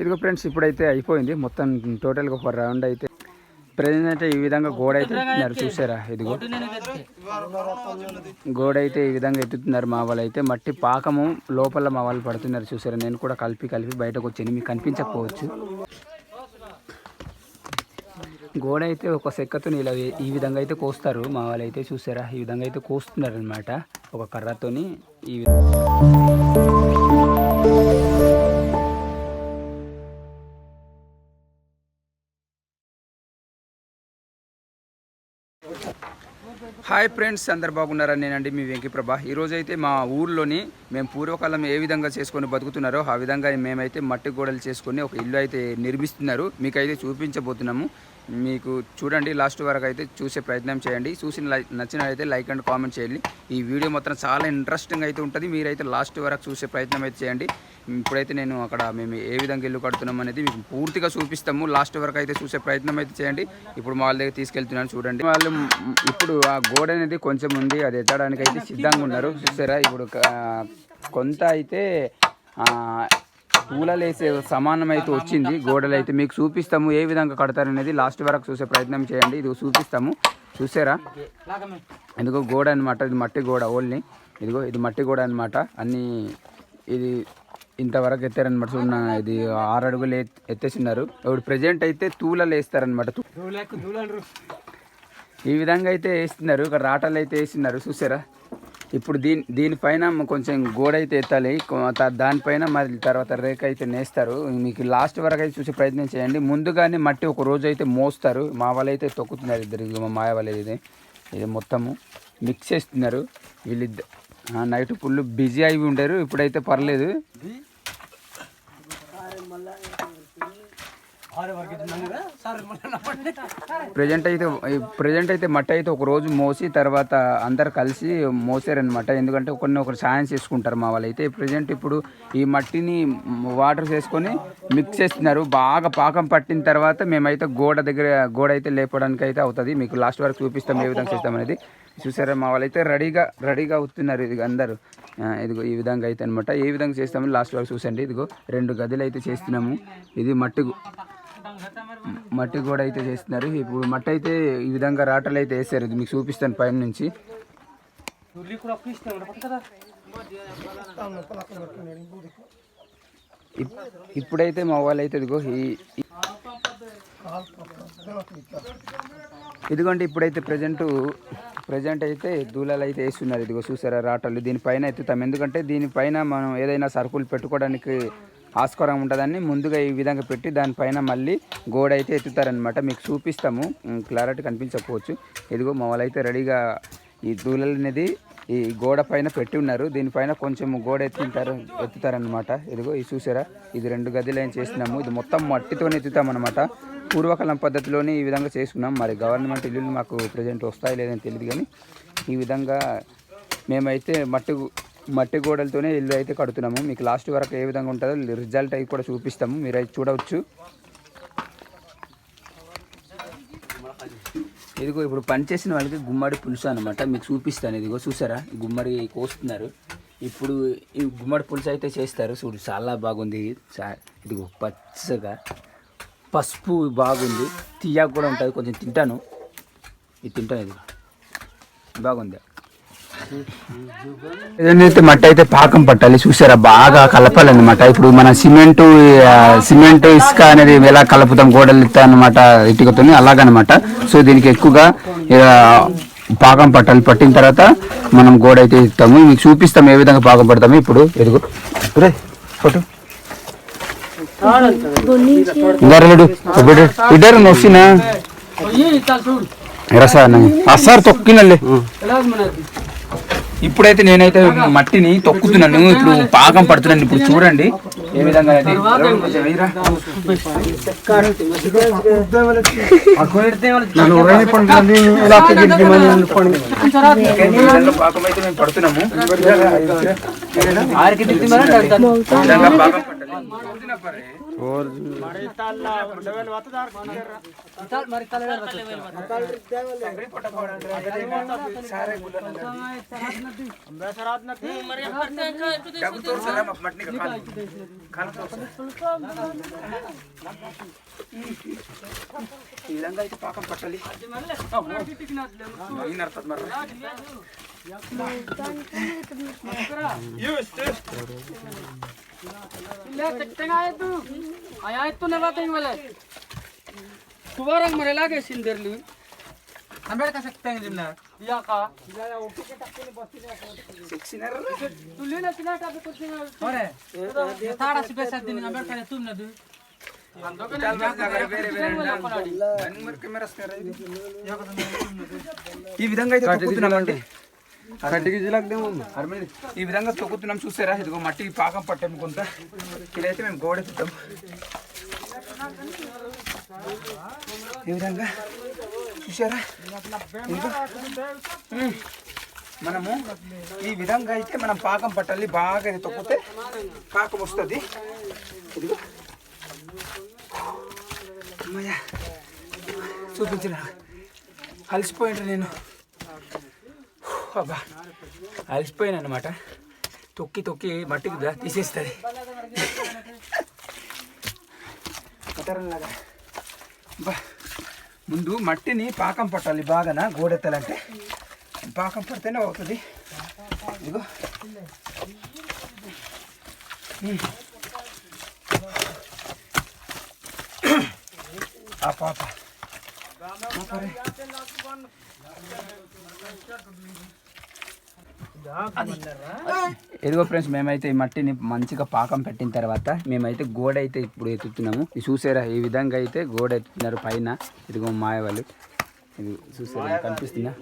ఇదిగో ఫ్రెండ్స్ ఇప్పుడైతే అయిపోయింది. మొత్తం టోటల్గా ఒక రౌండ్ అయితే. ప్రజెంట్ అయితే ఈ విధంగా గోడ అయితే ఎత్తుతున్నారు చూసారా? ఇదిగో. గోడ అయితే ఈ విధంగా ఎత్తుతున్నారు మా వాళ్ళు అయితే. మట్టి పాకము లోపల మా వాళ్ళు పడుతున్నారు చూసారా? నేను కూడా కలిపి కలిపి బయటకు వచ్చాను మీకు కనిపించకపోవచ్చు. గోడ అయితే ఒక సెక్కతో ఇలా ఈ విధంగా అయితే కోస్తారు మా వాళ్ళు అయితే చూసారా? ఈ విధంగా అయితే కోస్తున్నారు అనమాట ఒక కర్రతోని ఈ విధంగా హాయ్ ఫ్రెండ్స్ అందరు బాగున్నారా? నేనండి మీ వెంకీప్రభ. ఈరోజైతే మా ఊర్లోని మేము పూర్వకాలం ఏ విధంగా చేసుకొని బతుకుతున్నారో ఆ విధంగా మేమైతే మట్టి గోడలు చేసుకొని ఒక ఇల్లు అయితే నిర్మిస్తున్నారు. మీకైతే చూపించబోతున్నాము. మీకు చూడండి లాస్ట్ వరకు అయితే చూసే ప్రయత్నం చేయండి. చూసిన లై- నచ్చినట్లయితే లైక్ అండ్ కామెంట్ చేయండి. ఈ వీడియో మాత్రం చాలా ఇంట్రెస్టింగ్ అయితే ఉంటుంది. మీరైతే లాస్ట్ వరకు చూసే ప్రయత్నం అయితే చేయండి. ఇప్పుడైతే నేను అక్కడ మేము ఏ విధంగా ఇల్లు కడుతున్నాం అనేది మీకు పూర్తిగా చూపిస్తాము. లాస్ట్ వరకు అయితే చూసే ప్రయత్నం అయితే చేయండి. ఇప్పుడు మా వాళ్ళ దగ్గర తీసుకెళ్తున్నాను చూడండి. వాళ్ళు ఇప్పుడు ఆ గోడ అనేది కొంచెం ఉంది. అది ఎత్తడానికి అయితే సిద్ధంగా ఉన్నారు. చూసారా? ఇప్పుడు కొంత అయితే ఆ, పూలలు వేసే సమానం అయితే వచ్చింది. గోడలు అయితే మీకు చూపిస్తాము ఏ విధంగా కడతారు అనేది లాస్ట్ వరకు చూసే ప్రయత్నం చేయండి. ఇది చూపిస్తాము. చూసారా? ఇదిగో గోడ అనమాట ఇది మట్టి గోడ ఓన్లీ. ఇదిగో ఇది మట్టి గోడ అనమాట అన్ని ఇది ఇంతవరకు ఎత్తారనమాట చూడ ఇది ఆరు అడుగులు ఎత్- ఎత్తేసినారు. ఇప్పుడు ప్రజెంట్ అయితే తూలలు వేస్తారనమాట ఈ విధంగా అయితే వేస్తున్నారు. ఇక్కడ రాటలు అయితే వేస్తున్నారు చూసారా? ఇప్పుడు దీని దీనిపైన కొంచెం గోడ అయితే ఎత్తాలి దానిపైన మరి తర్వాత రేక అయితే నేస్తారు. మీకు లాస్ట్ వరకు అయితే చూసే ప్రయత్నం చేయండి. ముందుగానే మట్టి ఒక రోజు అయితే మోస్తారు. మా వాళ్ళు అయితే తొక్కుతున్నారు ఇద్దరు. మా మాయ వాళ్ళు ఇది. ఇది మొత్తము. మిక్స్ చేస్తున్నారు వీళ్ళిద్దరు నైట్ ఫుల్ బిజీ అయి ఉండరు. ఇప్పుడైతే పర్లేదు. ప్రజెంట్ అయితే ప్రజెంట్ అయితే మట్టి అయితే ఒక రోజు మోసి తర్వాత అందరు కలిసి మోసారనమాట ఎందుకంటే ఒకరిని ఒకరు సాయం చేసుకుంటారు మా వాళ్ళు. అయితే ప్రజెంట్ ఇప్పుడు ఈ మట్టిని వాటర్ చేసుకొని మిక్స్ చేస్తున్నారు. బాగా పాకం పట్టిన తర్వాత మేమైతే గోడ దగ్గర గోడ అయితే లేపడానికి అయితే అవుతుంది. మీకు లాస్ట్ వరకు చూపిస్తాం ఏ విధంగా చేస్తాం అనేది. చూసారా మా వాళ్ళు అయితే రెడీగా రెడీగా అవుతున్నారు ఇది అందరూ. ఇదిగో ఈ విధంగా అయితే అనమాట ఏ విధంగా చేస్తామని లాస్ట్ వరకు చూసండి. ఇదిగో రెండు గదులు అయితే చేస్తున్నాము. ఇది మట్టి మట్టి కూడా అయితే చేస్తున్నారు. ఇప్పుడు మట్టి అయితే ఈ విధంగా రాటలు అయితే వేసారు ఇది మీకు చూపిస్తాను పైన నుంచి. ఇప్పుడైతే మా వాళ్ళు అయితే ఇదిగో ఈ ఇదిగోండి ఇప్పుడైతే ప్రజెంట్ ప్రజెంట్ అయితే దూలాలు అయితే వేస్తున్నారు. ఇదిగో చూసారా రాటలు. దీనిపైన ఎత్తుతాం ఎందుకంటే దీనిపైన మనం ఏదైనా సరుకులు పెట్టుకోవడానికి ఆస్కారం ఉంటుందని ముందుగా ఈ విధంగా పెట్టి దానిపైన మళ్ళీ గోడ అయితే ఎత్తుతారనమాట మీకు చూపిస్తాము. క్లారిటీ కనిపించకపోవచ్చు. ఇదిగో మా అయితే రెడీగా ఈ దూలలు అనేది ఈ గోడ పైన పెట్టి ఉన్నారు. దీనిపైన కొంచెం గోడ ఎత్తుంటారు ఎత్తుతారనమాట ఇదిగో ఇది చూసారా? ఇది రెండు గదిలో ఏం చేసినాము ఇది మొత్తం మట్టితోనే ఎత్తుతామన్నమాట. పూర్వకాలం పద్ధతిలోనే ఈ విధంగా చేసుకున్నాం. మరి గవర్నమెంట్ ఇల్లులు మాకు ప్రజెంట్ వస్తాయి లేదని తెలియదు కానీ ఈ విధంగా మేమైతే మట్టి మట్టి గోడలతోనే ఇల్లు అయితే కడుతున్నాము. మీకు లాస్ట్ వరకు ఏ విధంగా ఉంటుందో రిజల్ట్ అవి కూడా చూపిస్తాము. మీరు అయితే చూడవచ్చు. ఇదిగో ఇప్పుడు పనిచేసిన వాళ్ళకి గుమ్మడి పులుసు అనమాట మీకు చూపిస్తాను. ఇదిగో చూసారా? గుమ్మడి కోస్తున్నారు. ఇప్పుడు ఈ గుమ్మడి పులుసు అయితే చేస్తారు. చూడు చాలా బాగుంది. ఇదిగో పచ్చగా. పసుపు బాగుంది. తీయగా కూడా ఉంటుంది. కొంచెం తింటాను. ఇది తింటాను ఇది. బాగుంది. ఏదైతే మట్టి అయితే పాకం పట్టాలి చూసారా? బాగా కలపాలన్నమాట. ఇప్పుడు మన సిమెంట్ సిమెంట్ ఇసుక అనేది ఎలా కలుపుతాం గోడలు అనమాట ఇటుకతో అలాగనమాట సో దీనికి ఎక్కువగా పాకం పట్టాలి. పట్టిన తర్వాత మనం గోడ అయితే ఇస్తాము మీకు చూపిస్తాం ఏ విధంగా పాకం పడతాము. ఇప్పుడు ఎదుగు రే ఫోటో. ఇందారలేడు ఇద్దరు నొచ్చినా రసా అస్సారు తొక్కినల్లే ఇప్పుడైతే నేనైతే మట్టిని తొక్కుతున్నాను. ఇప్పుడు పాకం పడుతున్నాను. ఇప్పుడు చూడండి. ఏ విధంగా ఈ విధంగా और मारे ताला लेवल वतदार ताल मारे ताला लेवल ताल देवल पटा पड़ा सारे गुलन हमरा शराब न पी मारे करते का तो दे सब तो सलाम मटने का खान खान तो तिरंगा इथे पाकम पटली इन अर्थात मारे ये स्टेट ಕುಬಾರಂಗ ಮರೆಲಾಗೆ ಸಿಂದಿರ್ಲಿ ಅಂಬೇಡ್ಕರ್ ಸಕ್ತ ನಿಮ್ನ ಯಾಕ ತುಲಿನ ತಿನ್ನಾಟ ತಾಡ ಸಿಬೇಸ ದಿನ ಅಂಬೇಡ್ಕರ್ ತುಂಬಿನದು ఈ విధంగా అయితే ఈ విధంగా తొక్కుతున్నాం చూసారా? ఇదిగో మట్టి పాకం పట్టాము కొంత. ఇదైతే మేము గోడ గోడెత్తుతాం ఈ విధంగా చూసారా? ఇంకా మనము ఈ విధంగా అయితే మనం పాకం పట్టాలి బాగా ఇది తొక్కితే పాకం వస్తుంది. ఇదిగో. చూపించిన? కలిసిపోయింటారు నేను. అబ్బా అలసిపోయాను అనమాట తొక్కి తొక్కి మట్టికి తీసేస్తుంది. కతరంలాగా బా ముందు మట్టిని పాకం పట్టాలి బాగాన? గోడెత్తాలంటే. పాకం పడితేనే అవుతుంది. ఇదిగో. ఆ పాప. ఇదిగో ఫ్రెండ్స్ మేమైతే ఈ మట్టిని మంచిగా పాకం పెట్టిన తర్వాత మేమైతే గోడ అయితే ఇప్పుడు ఎత్తుతున్నాము. ఇది చూసారా? ఈ విధంగా అయితే గోడ ఎత్తుతున్నారు పైన. ఇదిగో మాయ వాళ్ళు ఇది చూసారా? కనిపిస్తుందా?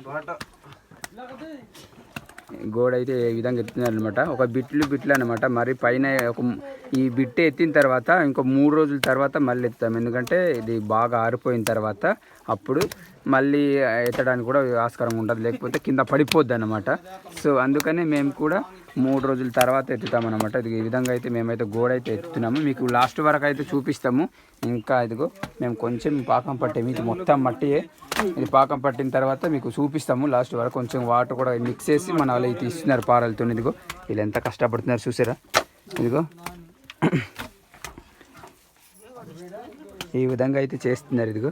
గోడ అయితే ఈ విధంగా ఎత్తున్నారు ఒక బిట్లు బిట్లు అనమాట మరి పైన ఒక ఈ బిట్ ఎత్తిన తర్వాత ఇంకో మూడు రోజుల తర్వాత మళ్ళీ ఎత్తాం ఎందుకంటే ఇది బాగా ఆరిపోయిన తర్వాత అప్పుడు మళ్ళీ ఎత్తడానికి కూడా ఆస్కారం ఉంటుంది లేకపోతే కింద పడిపోద్ది అనమాట సో అందుకనే మేము కూడా మూడు రోజుల తర్వాత ఎత్తుతాం అనమాట ఇది ఈ విధంగా అయితే మేమైతే గోడ అయితే ఎత్తుతున్నాము. మీకు లాస్ట్ వరకు అయితే చూపిస్తాము. ఇంకా ఇదిగో మేము కొంచెం పాకం పట్టాము ఇది మొత్తం మట్టియే. ఇది పాకం పట్టిన తర్వాత మీకు చూపిస్తాము. లాస్ట్ వరకు కొంచెం వాటర్ కూడా మిక్స్ చేసి మన వాళ్ళు అయితే ఇస్తున్నారు పారలతో ఇదిగో వీళ్ళు ఎంత కష్టపడుతున్నారు చూసారా? ఇదిగో ఈ విధంగా అయితే చేస్తున్నారు. ఇదిగో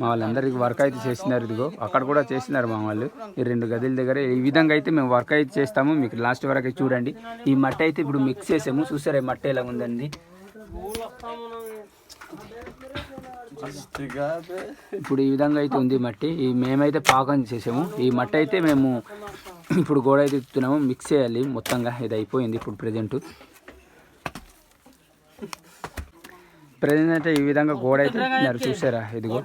మా వాళ్ళందరికీ వర్క్ అయితే చేసినారు ఇదిగో. అక్కడ కూడా చేసినారు మా వాళ్ళు. ఈ రెండు గదుల దగ్గర ఈ విధంగా అయితే మేము వర్క్ అయితే చేస్తాము. మీకు లాస్ట్ వరకు చూడండి. ఈ మట్టి అయితే ఇప్పుడు మిక్స్ చేసాము. చూసారా ఈ మట్టి ఎలా ఉందండి? ఇప్పుడు ఈ విధంగా అయితే ఉంది మట్టి. ఈ మేమైతే పాకం చేసాము. ఈ మట్టి అయితే మేము ఇప్పుడు గోడ అయితే ఎత్తుతున్నాము. మిక్స్ చేయాలి. మొత్తంగా ఇది అయిపోయింది ఇప్పుడు ప్రజెంట్ ప్రజెంట్ అయితే ఈ విధంగా గోడ అయితే ఎత్తుతున్నారు. చూసారా ఇదిగో.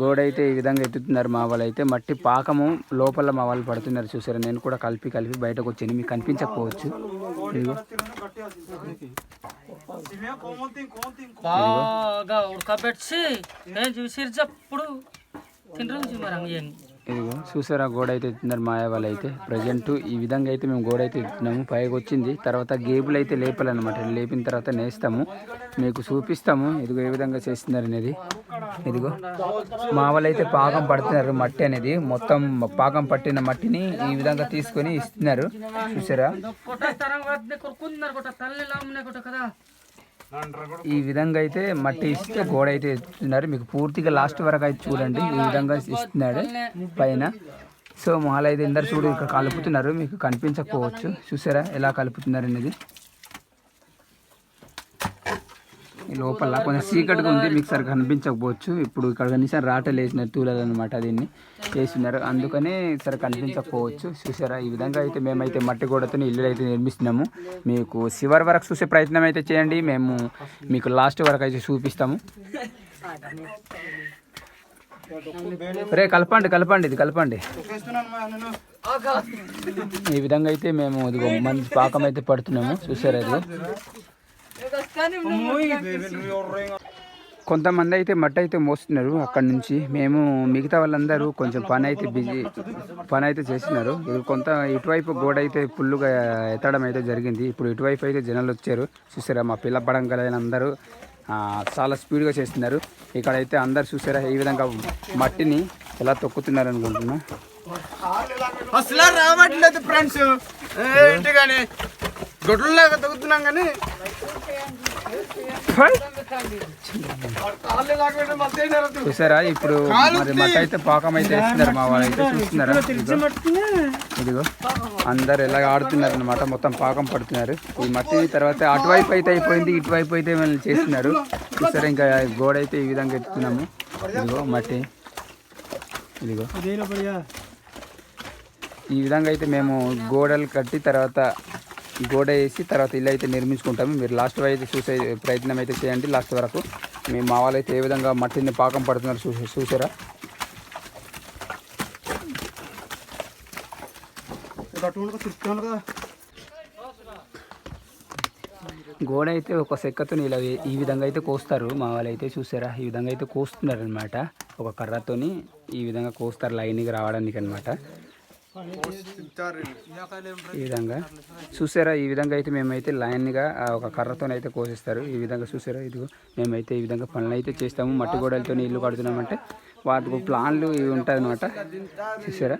గోడ అయితే ఈ విధంగా ఎత్తుతున్నారు మా వాళ్ళు అయితే మట్టి పాకము లోపల మా వాళ్ళు పడుతున్నారు. చూసారా నేను కూడా కలిపి కలిపి బయటకు వచ్చాను మీకు కనిపించకపోవచ్చు. ఇదిగో. బాగా ఉడకబెట్టి నేను చూసినప్పుడు తినరు మరం ఏం ఇదిగో చూసారా గోడ అయితే ఎత్తున్నారు మాయా వాళ్ళు అయితే ప్రజెంట్ ఈ విధంగా అయితే మేము గోడ అయితే ఎత్తున్నాము పైకి వచ్చింది తర్వాత గేబులు అయితే లేపాలన్నమాట. లేపిన తర్వాత నేస్తాము. మీకు చూపిస్తాము. ఇదిగో ఏ విధంగా చేస్తున్నారు అనేది ఇదిగో మా వాళ్ళు అయితే పాకం పడుతున్నారు మట్టి అనేది. మొత్తం పాకం పట్టిన మట్టిని ఈ విధంగా తీసుకొని ఇస్తున్నారు. చూసారా? ఈ విధంగా అయితే మట్టి ఇస్తే గోడ అయితే ఇస్తున్నారు. మీకు పూర్తిగా లాస్ట్ వరకు అయితే చూడండి. ఈ విధంగా ఇస్తున్నాడు పైన. సో మాల అయితే ఇందరు చూడు ఇక్కడ కలుపుతున్నారు. మీకు కనిపించకపోవచ్చు. చూసారా ఎలా కలుపుతున్నారు అనేది? ఈ లోపల కొంచెం చీకటిగా ఉంది మీకు సరిగ్గా కనిపించకపోవచ్చు. ఇప్పుడు ఇక్కడ కనీసం రాటలు వేసినారు తూలలు అనమాట దీన్ని. వేస్తున్నారు. అందుకనే సరే కనిపించకపోవచ్చు. చూసారా? ఈ విధంగా అయితే మేమైతే మట్టి గోడతో ఇల్లు అయితే నిర్మిస్తున్నాము. మీకు చివరి వరకు చూసే ప్రయత్నం అయితే చేయండి. మేము మీకు లాస్ట్ వరకు అయితే చూపిస్తాము. రే కలపండి కలపండి ఇది కలపండి. ఈ విధంగా అయితే మేము ఇదిగో మంచి పాకం అయితే పడుతున్నాము. చూసారా ఇది? కొంతమంది అయితే మట్టి అయితే మోస్తున్నారు అక్కడ నుంచి. మేము మిగతా వాళ్ళందరూ కొంచెం పని అయితే బిజీ పని అయితే చేస్తున్నారు. ఇది కొంత ఇటువైపు గోడ అయితే ఫుల్గా ఎత్తడం అయితే జరిగింది. ఇప్పుడు ఇటువైపు అయితే జనాలు వచ్చారు. చూసారా మా పిల్ల పడంగలైన అందరూ చాలా స్పీడ్గా చేస్తున్నారు. ఇక్కడైతే అందరు చూసారా ఈ విధంగా మట్టిని ఎలా తొక్కుతున్నారు అనుకుంటున్నా. అసలు రావట్లేదు ఫ్రెండ్స్ ఏంటి కానీ గొడ్లలాగా తగ్గుతున్నాం కానీ. చూసారా ఇప్పుడు మరి మట్టి అయితే పాకం అయితే వేస్తున్నారు మా వాళ్ళు అయితే చూస్తున్నారా? ఇదిగో. అందరు ఎలాగ ఆడుతున్నారు అనమాట మొత్తం పాకం పడుతున్నారు. ఈ మట్టి తర్వాత అటువైపు అయితే అయిపోయింది ఇటువైపు అయితే వీళ్ళు చేస్తున్నారు. చూసారా ఇంకా గోడ అయితే ఈ విధంగా ఎత్తుతున్నాము ఇదిగో మట్టి. ఇదిగో. ఈ విధంగా అయితే మేము గోడలు కట్టి తర్వాత గోడ వేసి తర్వాత ఇల్లు అయితే నిర్మించుకుంటాము. మీరు లాస్ట్ అయితే చూసే ప్రయత్నం అయితే చేయండి. లాస్ట్ వరకు మేము మా వాళ్ళు అయితే ఏ విధంగా మట్టిని పాకం పడుతున్నారు చూసే చూసారా? గోడ అయితే ఒక సెక్కతో ఇలా ఈ విధంగా అయితే కోస్తారు. మా వాళ్ళు అయితే చూసారా? ఈ విధంగా అయితే కోస్తున్నారు అనమాట ఒక కర్రతోని ఈ విధంగా కోస్తారు లైన్కి రావడానికి అనమాట ఈ విధంగా చూసారా? ఈ విధంగా అయితే మేమైతే లైన్గా ఒక కర్రతో అయితే కోసిస్తారు. ఈ విధంగా చూసారా? ఇదిగో మేమైతే ఈ విధంగా పనులు అయితే చేస్తాము. మట్టి గోడలతో ఇల్లు కడుతున్నామంటే. వాటికి ప్లాన్లు ఇవి ఉంటాయి అనమాట చూసారా?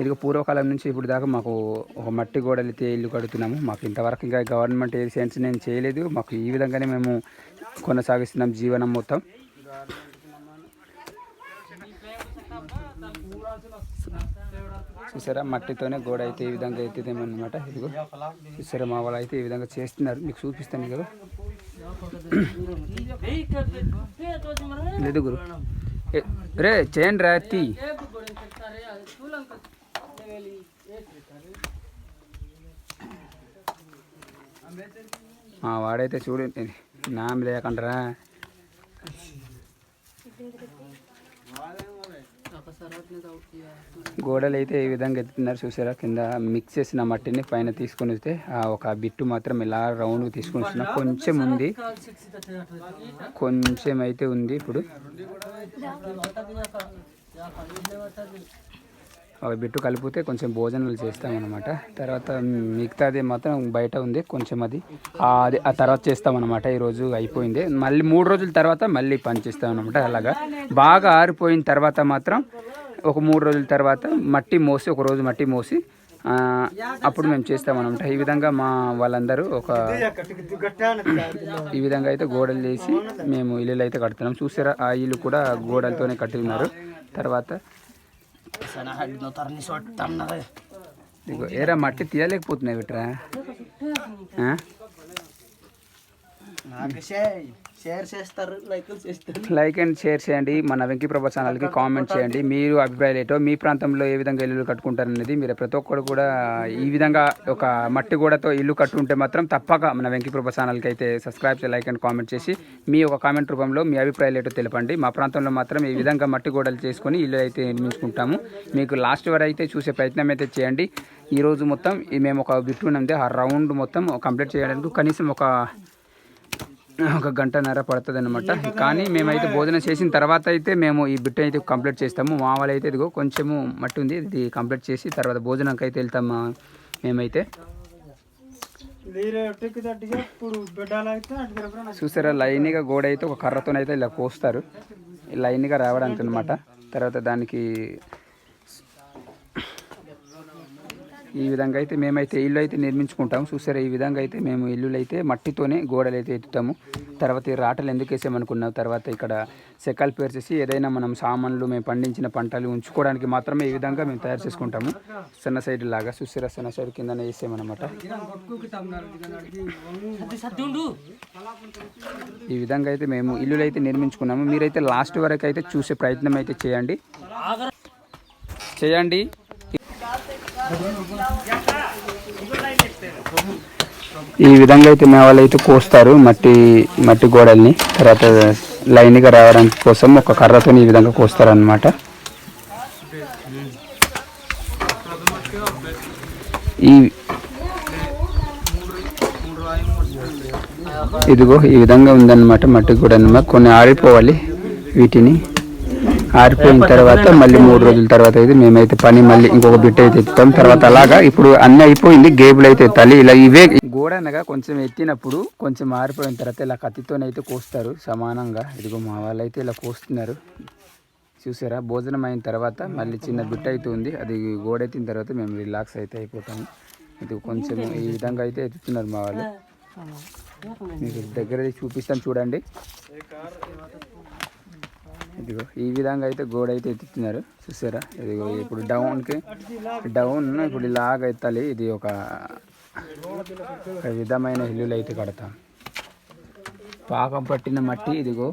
ఇదిగో పూర్వకాలం నుంచి ఇప్పుడు దాకా మాకు ఒక మట్టి గోడలైతే ఇల్లు కడుతున్నాము. మాకు ఇంతవరకు ఇంకా గవర్నమెంట్ ఏది సెన్స్ నేను చేయలేదు. మాకు ఈ విధంగానే మేము కొనసాగిస్తున్నాం జీవనం మొత్తం. చూసారా? మట్టితోనే గోడ అయితే ఈ విధంగా ఎత్తిదేమన్నమాట. ఇదిగో చూసారా? మా వాళ్ళు అయితే ఈ విధంగా చేస్తున్నారు. మీకు చూపిస్తాను కదా. లేదు గురు. రే చేయండి రా తీ మా వాడైతే చూడండి నామ లేకుండా గోడలు అయితే ఈ విధంగా ఎత్తుతున్నారు చూసారా? కింద మిక్స్ చేసిన మట్టిని పైన తీసుకొని వస్తే ఆ ఒక బిట్టు మాత్రం ఇలా రౌండ్ తీసుకొని వస్తున్నా. కొంచెం ఉంది. కొంచెం అయితే ఉంది ఇప్పుడు. అవి బిట్టు కలిపితే కొంచెం భోజనాలు చేస్తామన్నమాట. తర్వాత మిగతాది మాత్రం బయట ఉంది కొంచెం అది. అది ఆ తర్వాత చేస్తామన్నమాట ఈరోజు అయిపోయింది. మళ్ళీ మూడు రోజుల తర్వాత మళ్ళీ పనిచేస్తామన్నమాట అలాగా. బాగా ఆరిపోయిన తర్వాత మాత్రం ఒక మూడు రోజుల తర్వాత మట్టి మోసి ఒక రోజు మట్టి మోసి అప్పుడు మేము చేస్తామన్నమాట. ఈ విధంగా మా వాళ్ళందరూ ఒక ఈ విధంగా అయితే గోడలు చేసి మేము ఇల్లు అయితే కడుతున్నాం. చూసారా ఆ ఇల్లు కూడా గోడలతోనే కట్టి ఉన్నారు తర్వాత ఇదిగో ఏరా మట్టి తీయలేకపోతున్నాయి బిట్రా ఆ? షేర్ చేస్తారు లైక్ అండ్ షేర్ చేయండి. మన వెంకీ ప్రభా ఛానల్కి కామెంట్ చేయండి. మీరు అభిప్రాయాలు ఏంటో మీ ప్రాంతంలో ఏ విధంగా ఇల్లు కట్టుకుంటారు అనేది మీరు ప్రతి ఒక్కరు కూడా ఈ విధంగా ఒక మట్టి గోడతో ఇల్లు కట్టుకుంటే మాత్రం తప్పక మన వెంకీ ప్రభా ఛానల్కి అయితే సబ్స్క్రైబ్ చేసి లైక్ అండ్ కామెంట్ చేసి మీ ఒక కామెంట్ రూపంలో మీ అభిప్రాయాలు ఏంటో తెలపండి. మా ప్రాంతంలో మాత్రం ఈ విధంగా మట్టి గోడలు చేసుకొని ఇల్లు అయితే నిర్మించుకుంటాము. మీకు లాస్ట్ వరకు అయితే చూసే ప్రయత్నం అయితే చేయండి. ఈ రోజు మొత్తం మేము ఒక బిట్టు ఉన్నది ఆ రౌండ్ మొత్తం కంప్లీట్ చేయడానికి కనీసం ఒక ఒక గంటన్నర పడుతుంది అనమాట కానీ మేమైతే భోజనం చేసిన తర్వాత అయితే మేము ఈ బిట్ అయితే కంప్లీట్ చేస్తాము. మా వాళ్ళు అయితే ఇదిగో కొంచెము మట్టి ఉంది ఇది కంప్లీట్ చేసి తర్వాత భోజనంకి అయితే వెళ్తాం మా- మేమైతే చూసారా లైన్గా గోడ అయితే ఒక కర్రతోనైతే ఇలా కోస్తారు. లైన్గా రావడానికి అనమాట తర్వాత దానికి ఈ విధంగా అయితే మేమైతే ఇల్లు అయితే నిర్మించుకుంటాము. చూసారా ఈ విధంగా అయితే మేము ఇల్లులు అయితే మట్టితోనే గోడలు అయితే ఎత్తుతాము. తర్వాత ఈ రాటలు ఎందుకు వేసామనుకున్నాం తర్వాత ఇక్కడ సెక్కలు పేర్చేసి ఏదైనా మనం సామాన్లు మేము పండించిన పంటలు ఉంచుకోవడానికి మాత్రమే ఈ విధంగా మేము తయారు చేసుకుంటాము. సన్న సైడ్ లాగా చూసారా సన్న సైడ్ కిందనే వేసామన్నమాట. ఈ విధంగా అయితే మేము ఇల్లులు అయితే నిర్మించుకున్నాము. మీరైతే లాస్ట్ వరకు అయితే చూసే ప్రయత్నం అయితే చేయండి. చేయండి. ఈ విధంగా అయితే మేవాళ్ళు అయితే కోస్తారు మట్టి మట్టి గోడల్ని. తర్వాత లైన్గా రావడానికి కోసం ఒక కర్రతో ఈ విధంగా కోస్తారు అనమాట ఈ ఇదిగో ఈ విధంగా ఉందన్నమాట మట్టి కూడా అన్నమాట కొన్ని ఆరిపోవాలి వీటిని. ఆరిపోయిన తర్వాత మళ్ళీ మూడు రోజుల తర్వాత అయితే మేమైతే పని మళ్ళీ ఇంకొక బిట్ అయితే ఎత్తుతాం. తర్వాత అలాగా ఇప్పుడు అన్ని అయిపోయింది గేబులు అయితే ఎత్తాలి. ఇలా ఇవే గోడ అనగా కొంచెం ఎత్తినప్పుడు కొంచెం ఆరిపోయిన తర్వాత ఇలా కత్తితోనైతే కోస్తారు సమానంగా. ఇదిగో మా వాళ్ళు అయితే ఇలా కోస్తున్నారు. చూసారా? భోజనం అయిన తర్వాత మళ్ళీ చిన్న బిట్ అయితే ఉంది. అది గోడ ఎత్తిన తర్వాత మేము రిలాక్స్ అయితే అయిపోతాము ఇది కొంచెం ఈ విధంగా అయితే ఎత్తుతున్నారు మా వాళ్ళు. మీకు దగ్గర చూపిస్తాను చూడండి. ఇదిగో ఈ విధంగా అయితే గోడ అయితే ఎత్తుతున్నారు. చూసారా? ఇదిగో ఇప్పుడు డౌన్కి డౌన్ ఇప్పుడు ఇలాగ ఎత్తాలి. ఇది ఒక విధమైన ఇల్లులు అయితే కడతాం. పాకం పట్టిన మట్టి ఇదిగో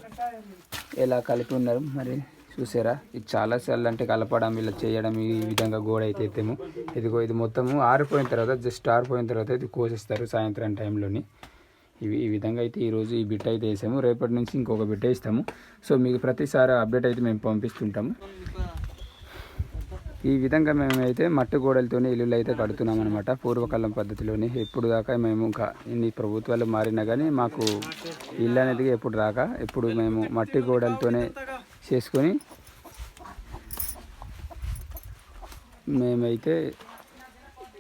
ఎలా కలిపి ఉన్నారు మరి? చూసారా? ఇది చాలా సార్లు అంటే కలపడం ఇలా చేయడం ఈ విధంగా గోడ అయితే ఎత్తాము. ఇదిగో ఇది మొత్తము ఆరిపోయిన తర్వాత జస్ట్ ఆరిపోయిన తర్వాత ఇది కోసిస్తారు సాయంత్రం టైంలోని. ఇవి ఈ విధంగా అయితే ఈరోజు ఈ బిట్ అయితే వేసాము. రేపటి నుంచి ఇంకొక బిట్ వేస్తాము. సో మీకు ప్రతిసారి అప్డేట్ అయితే మేము పంపిస్తుంటాము. ఈ విధంగా మేమైతే మట్టి గోడలతోనే ఇల్లులు అయితే కడుతున్నాం అనమాట పూర్వకాలం పద్ధతిలోనే. ఎప్పుడు దాకా మేము ఇంకా ఇన్ని ప్రభుత్వాలు మారినా కానీ మాకు ఇల్లు అనేది ఎప్పుడు రాక ఎప్పుడు మేము మట్టి గోడలతోనే చేసుకొని మేమైతే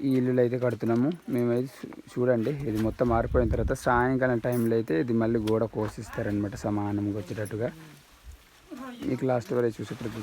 ఈ ఇల్లులు అయితే కడుతున్నాము. మేమైతే చూడండి ఇది మొత్తం మారిపోయిన తర్వాత సాయంకాలం టైంలో అయితే ఇది మళ్ళీ గోడ కోసిస్తారనమాట సమానంగా వచ్చేటట్టుగా. మీకు లాస్ట్ వరకు చూసేటట్టు